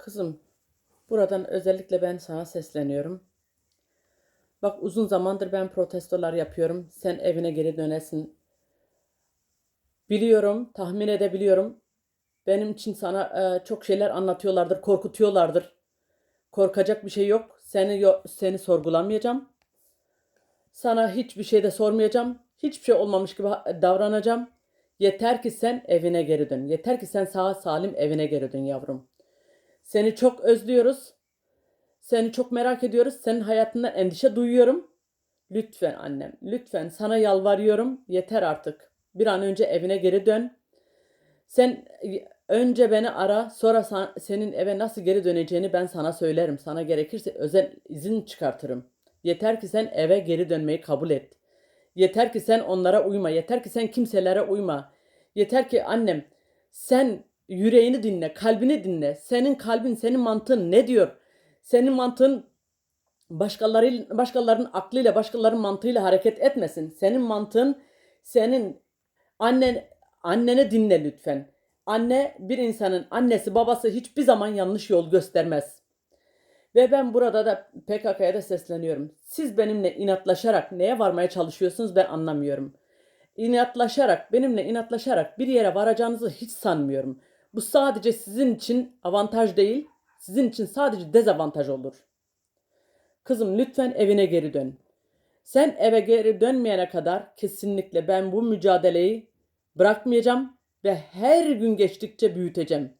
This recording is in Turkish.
Kızım, buradan özellikle ben sana sesleniyorum. Bak uzun zamandır ben protestolar yapıyorum. Sen evine geri dönesin. Biliyorum, tahmin edebiliyorum. Benim için sana e, çok şeyler anlatıyorlardır, korkutuyorlardır. Korkacak bir şey yok. Seni seni sorgulamayacağım. Sana hiçbir şey de sormayacağım. Hiçbir şey olmamış gibi davranacağım. Yeter ki sen evine geri dön. Yeter ki sen sağ salim evine geri dön yavrum. Seni çok özlüyoruz. Seni çok merak ediyoruz. Senin hayatından endişe duyuyorum. Lütfen annem, lütfen sana yalvarıyorum. Yeter artık. Bir an önce evine geri dön. Sen e, önce beni ara, sonra senin eve nasıl geri döneceğini ben sana söylerim. Sana gerekirse özel izin çıkartırım. Yeter ki sen eve geri dönmeyi kabul et. Yeter ki sen onlara uyma. Yeter ki sen kimselere uyma. Yeter ki annem sen yüreğini dinle, kalbini dinle. Senin kalbin, senin mantığın ne diyor? Senin mantığın başkaları başkalarının aklıyla, başkalarının mantığıyla hareket etmesin. Senin mantığın senin annen anneni dinle lütfen. Anne bir insanın annesi, babası hiçbir zaman yanlış yol göstermez. Ve ben burada da PKK'ya da sesleniyorum. Siz benimle inatlaşarak neye varmaya çalışıyorsunuz ben anlamıyorum. İnatlaşarak, benimle inatlaşarak bir yere varacağınızı hiç sanmıyorum. Bu sadece sizin için avantaj değil, sizin için sadece dezavantaj olur. Kızım lütfen evine geri dön. Sen eve geri dönmeyene kadar kesinlikle ben bu mücadeleyi bırakmayacağım ve her gün geçtikçe büyüteceğim.